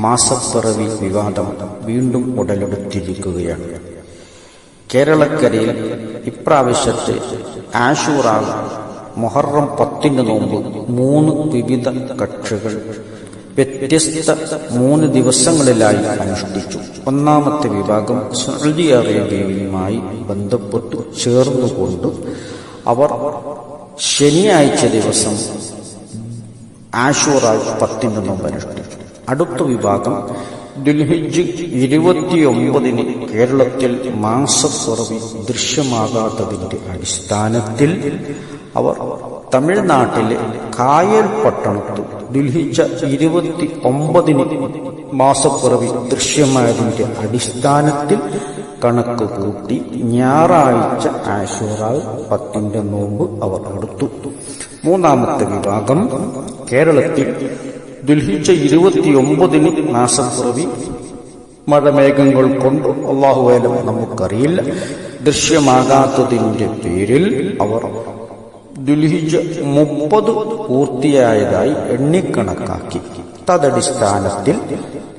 മാസപ്പിറവി വിവാദം വീണ്ടും ഉടലെടുത്തിരിക്കുകയാണ്. കേരളക്കരയിൽ ഇപ്രാവശ്യത്തെ ആഷൂറ മൊഹറം പത്തിന് നോമ്പ് മൂന്ന് വിവിധ കക്ഷികൾ വ്യത്യസ്ത മൂന്ന് ദിവസങ്ങളിലായി അനുഷ്ഠിച്ചു. ഒന്നാമത്തെ വിഭാഗം സൗദി അറേബ്യയുമായി ബന്ധപ്പെട്ടു ചേർന്നുകൊണ്ട് അവർ ശനിയാഴ്ച ദിവസം ആഷൂറ പത്തിന് നോമ്പ് അനുഷ്ഠിച്ചു. അടുത്ത വിഭാഗം ദുൽഹിജ് ഇരുപത്തിയൊമ്പതിന് കേരളത്തിൽ മാസക്കുറവ് ദൃശ്യമാകാത്തതിന്റെ അടിസ്ഥാനത്തിൽ അവർ തമിഴ്നാട്ടിലെ കായൽ പട്ടണത്ത് ദുൽഹിജ ഇരുപത്തി ഒമ്പതിന് മാസക്കുറവ് ദൃശ്യമായതിന്റെ അടിസ്ഥാനത്തിൽ കണക്ക് കൂട്ടി ഞായറാഴ്ച ആശുറാൽ പത്തിന്റെ നോമ്പ് അവർ എടുത്തു മൂന്നാമത്തെ വിഭാഗം കേരളത്തിൽ ദുൽഹിജ ഇരുപത്തിയൊമ്പതിന് മാസപ്പിറവി മഴമേഘങ്ങൾ കൊണ്ട് അള്ളാഹുവേലം നമുക്കറിയില്ല. ദൃശ്യമാകാത്തതിന്റെ പേരിൽ അവർ ദുൽഹിജ മുപ്പത് പൂർത്തിയായതായി എണ്ണിക്കണക്കാക്കി. തദടിസ്ഥാനത്തിൽ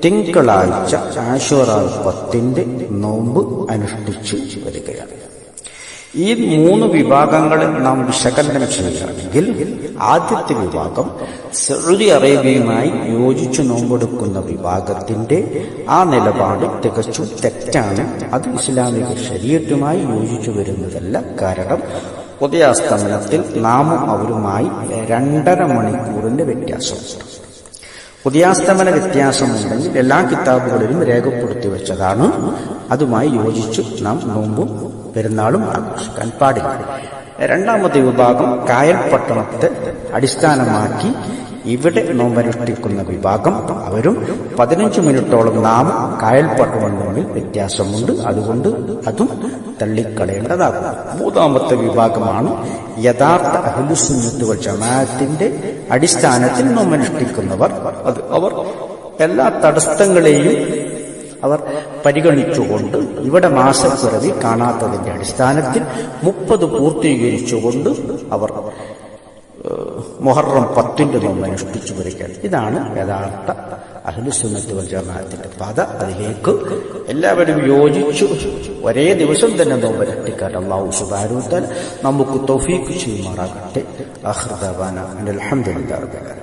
തിങ്കളാഴ്ച ആശുറാൽ പത്തിന്റെ നോമ്പ് അനുഷ്ഠിച്ചു വരികയാണ്. ഈ മൂന്ന് വിഭാഗങ്ങളെ നാം വിശകലനം ചെയ്യുകയാണെങ്കിൽ ആദ്യത്തെ വിഭാഗം സൗദി അറേബ്യയുമായി യോജിച്ചു നോമ്പെടുക്കുന്ന വിഭാഗത്തിന്റെ ആ നിലപാട് തികച്ചും തെറ്റാണ്. അത് ഇസ്ലാമിക ശരീരത്തുമായി യോജിച്ചു വരുന്നതല്ല. കാരണം ഉദയാസ്തമനത്തിൽ നാമും അവരുമായി രണ്ടര മണിക്കൂറിന്റെ വ്യത്യാസമുണ്ട്. ഉദയാസ്തമന വ്യത്യാസമുണ്ടെങ്കിൽ എല്ലാ കിതാബുകളിലും രേഖപ്പെടുത്തി വെച്ചതാണ്. അതുമായി യോജിച്ചു നാം നോമ്പും പെരുന്നാളും ആഘോഷിക്കാൻ പാടില്ല. രണ്ടാമത്തെ വിഭാഗം കായൽ പട്ടണത്തെ അടിസ്ഥാനമാക്കി ഇവിടെ നോമ്പനുഷ്ഠിക്കുന്ന വിഭാഗം അവരും പതിനഞ്ച് മിനിറ്റോളം നാം കായൽ പട്ടണം തമ്മിൽ വ്യത്യാസമുണ്ട്. അതുകൊണ്ട് അതും തള്ളിക്കളയേണ്ടതാകും. മൂന്നാമത്തെ വിഭാഗമാണ് യഥാർത്ഥ അഹ്ലുസുന്നത്ത് ജമാഅത്തിന്റെ അടിസ്ഥാനത്തിൽ നോമ്പനുഷ്ഠിക്കുന്നവർ അത് അവർ എല്ലാ തടസ്സങ്ങളെയും അവർ പരിഗണിച്ചുകൊണ്ട് ഇവിടെ മാസപ്പിറവി കാണാത്തതിന്റെ അടിസ്ഥാനത്തിൽ മുപ്പത് പൂർത്തീകരിച്ചുകൊണ്ട് അവർ മൊഹറം പത്തിന്റെ നോമ്പ് അനുഷ്ഠിച്ചു വരികയാണ് ഇതാണ് യഥാർത്ഥ അഹ്ലുസുന്നത്ത് വൽ ജമാഅത്തിന്റെ പാത. അതിലേക്ക് എല്ലാവരും യോജിച്ചു. ഒരേ ദിവസം തന്നെ നോമ്പ് അനുഷ്ഠിക്കാൻ അള്ളാഹു നമുക്ക് തൊഫീക്ക് ചെയ്യുമാറാകട്ടെ. അഹ്റദാന അലഹമുല്ലാ